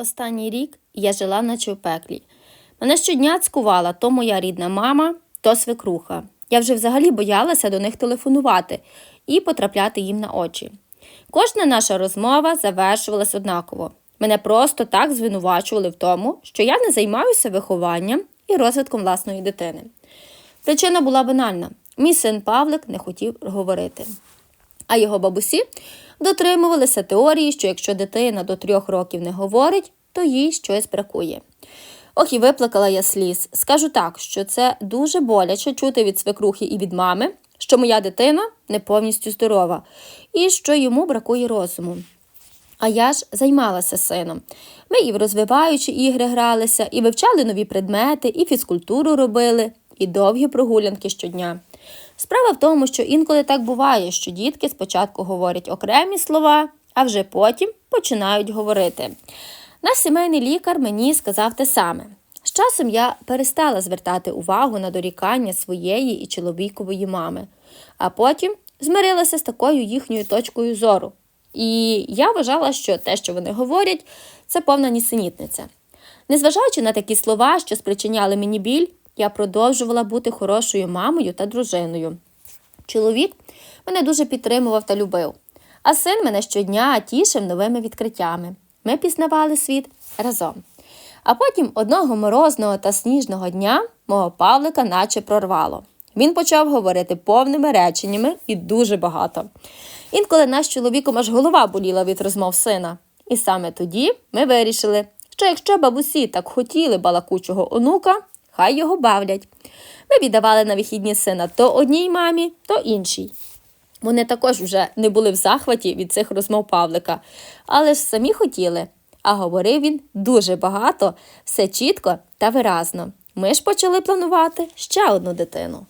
Останній рік я жила наче в пеклі. Мене щодня цькувала то моя рідна мама, то свекруха. Я вже взагалі боялася до них телефонувати і потрапляти їм на очі. Кожна наша розмова завершувалась однаково. Мене просто так звинувачували в тому, що я не займаюся вихованням і розвитком власної дитини. Причина була банальна: мій син Павлик не хотів говорити. А його бабусі дотримувалися теорії, що якщо дитина до трьох років не говорить, то їй щось бракує. Ох, і виплакала я сліз. Скажу так, що це дуже боляче чути від свекрухи і від мами, що моя дитина не повністю здорова і що йому бракує розуму. А я ж займалася сином. Ми і в розвиваючі ігри гралися, і вивчали нові предмети, і фізкультуру робили, і довгі прогулянки щодня. Справа в тому, що інколи так буває, що дітки спочатку говорять окремі слова, а вже потім починають говорити. Наш сімейний лікар мені сказав те саме. З часом я перестала звертати увагу на дорікання своєї і чоловікової мами, а потім змирилася з такою їхньою точкою зору. І я вважала, що те, що вони говорять, це повна нісенітниця. Незважаючи на такі слова, що спричиняли мені біль, я продовжувала бути хорошою мамою та дружиною. Чоловік мене дуже підтримував та любив, а син мене щодня тішив новими відкриттями. Ми пізнавали світ разом. А потім одного морозного та сніжного дня мого Павлика наче прорвало. Він почав говорити повними реченнями і дуже багато. Інколи наш чоловіком аж голова боліла від розмов сина. І саме тоді ми вирішили, що якщо бабусі так хотіли балакучого онука, хай його бавлять. Ми віддавали на вихідні сина то одній мамі, то іншій. Вони також вже не були в захваті від цих розмов Павлика, але ж самі хотіли. А говорив він дуже багато, все чітко та виразно. Ми ж почали планувати ще одну дитину.